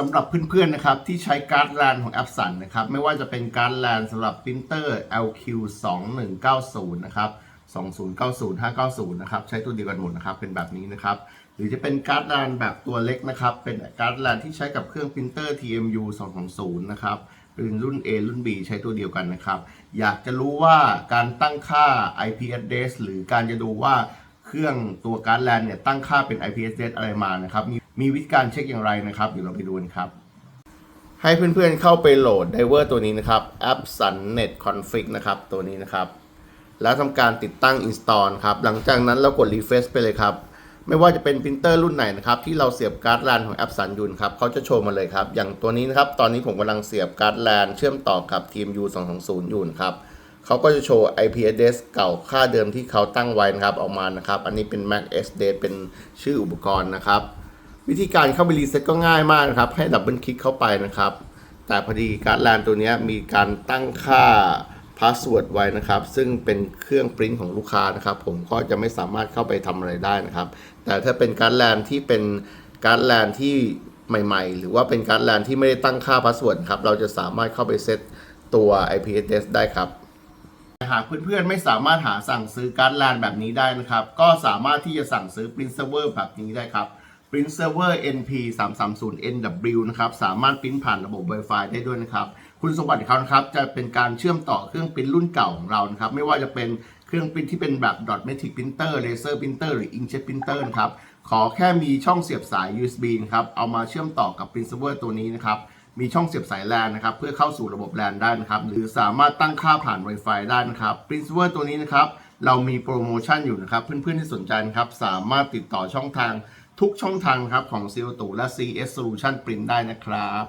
สำหรับเพื่อนๆนะครับที่ใช้การ์ดแลนของแอปสันนะครับไม่ว่าจะเป็นการ์ดแลนสำหรับปรินเตอร์ LQ 2190นะครับ2090 590นะครับใช้ตัวเดียวกันหมดนะครับเป็นแบบนี้นะครับหรือจะเป็นการ์ดแลนแบบตัวเล็กนะครับเป็นการ์ดแลนที่ใช้กับเครื่องปรินเตอร์ TMU 220นะครับเป็นรุ่น A รุ่น B ใช้ตัวเดียวกันนะครับอยากจะรู้ว่าการตั้งค่า IP address หรือการจะดูว่าเครื่องตัวการ์ดแลนเนี่ยตั้งค่าเป็น IP address อะไรมานะครับมี มีวิธีการเช็คอย่างไรนะครับ เดี๋ยวเราไปดูกันครับ ให้เพื่อนๆเข้าไปโหลดไดเวอร์ตัวนี้นะครับแอป SunNet Config นะครับตัวนี้นะครับ แล้วทำการติดตั้ง install ครับ หลังจากนั้นเรากด refresh ไปเลยครับไม่ว่าจะเป็นปรินเตอร์รุ่นไหนนะครับที่เราเสียบการ์ดแลนของแอปสันยุนครับเขาจะโชว์มาเลยครับอย่างตัวนี้นะครับตอนนี้ผมกำลังเสียบการ์ดแลนเชื่อมต่อกับ TMU 220อยู่นะครับเขาก็จะโชว์ IP address เก่าค่าเดิมที่เขาตั้งไว้นะครับออกมานะครับ อันนี้เป็น Mac SD เป็นชื่ออุปกรณ์นะครับ วิธีการเข้าไปรีเซ็ตก็ง่ายมากนะครับ ให้ดับเบิลคลิกเข้าไปนะครับ แต่พอดีการ์ดแลนตัวนี้มีการตั้งค่าพาสเวิร์ดไว้นะครับ ซึ่งเป็นเครื่องปริ้นของลูกค้านะครับ ผมก็จะไม่สามารถเข้าไปทำอะไรได้นะครับ แต่ถ้าเป็นการ์ดแลนที่เป็นการ์ดแลนที่ใหม่ ๆ หรือว่าเป็นการ์ดแลนที่ไม่ได้ตั้งค่าพาสเวิร์ดครับ เราจะสามารถเข้าไปเซตตัว IP address ได้ครับหากเพื่อนๆไม่สามารถหาสั่งซื้อการ์ดแลนแบบนี้ได้นะครับ ก็สามารถที่จะสั่งซื้อ Print Server แบบนี้ได้ครับ Print Server NP 330 NW นะครับ สามารถปริ้นผ่านระบบ Wi-Fi ได้ด้วยนะครับ คุณสมบัติของเขานะครับ จะเป็นการเชื่อมต่อเครื่องปริ้นรุ่นเก่าของเรานะครับ ไม่ว่าจะเป็นเครื่องปริ้นที่เป็นแบบ dot matrix printer laser printer หรือ inkjet printer นะครับ ขอแค่มีช่องเสียบสาย USB นะครับ เอามาเชื่อมต่อกับ Print Server ตัวนี้นะครับ มีช่องเสียบสายแลนนะครับ เพื่อเข้าสู่ระบบแลนได้นะครับ หรือสามารถตั้งค่าผ่าน Wi-Fi ได้นะครับ Print Server ตัวนี้นะครับ เรามีโปรโมชั่นอยู่นะครับ เพื่อนๆที่สนใจนะครับ สามารถติดต่อช่องทาง ทุกช่องทางครับของ c ี o ตูและ CS Solution Print ได้นะครับ